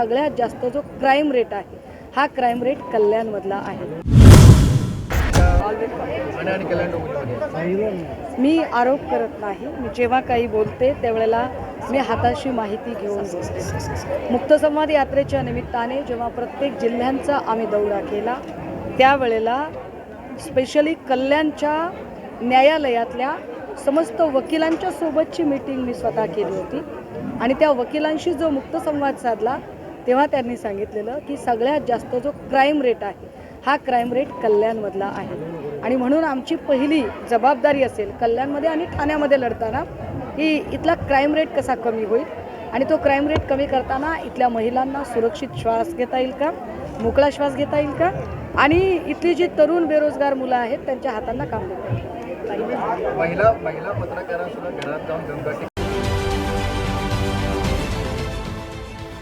सगळ्यात जास्त जो क्राईम रेट आहे हा क्राईम रेट कल्याणमधला आहे. मी आरोप करत नाही. मी जेव्हा काही बोलते त्यावेळेला मी हाताशी माहिती घेऊन बोलते. मुक्तसंवाद यात्रेच्या निमित्ताने जेव्हा प्रत्येक जिल्ह्यांचा आम्ही दौरा केला त्यावेळेला स्पेशली कल्याणच्या न्यायालयातल्या समस्त वकिलांच्या सोबतची मीटिंग मी स्वतः केली होती. आणि त्या वकिलांशी जो मुक्तसंवाद साधला तेव्हा त्यांनी सांगितलेलं की सगळ्यात जास्त जो क्राईम रेट आहे हा क्राईम रेट कल्याणमधला आहे. आणि म्हणून आमची पहिली जबाबदारी असेल कल्याणमध्ये आणि ठाण्यामध्ये लढताना की इथला क्राईम रेट कसा कमी होईल? आणि तो क्राईम रेट कमी करताना इथल्या महिलांना सुरक्षित श्वास घेता येईल का? मोकळा श्वास घेता येईल का? आणि इथली जी तरुण बेरोजगार मुलं आहेत त्यांच्या हातांना काम देता येईल. महिला महिला पत्रकारांसुद्धा घरात जाऊन गंगाटी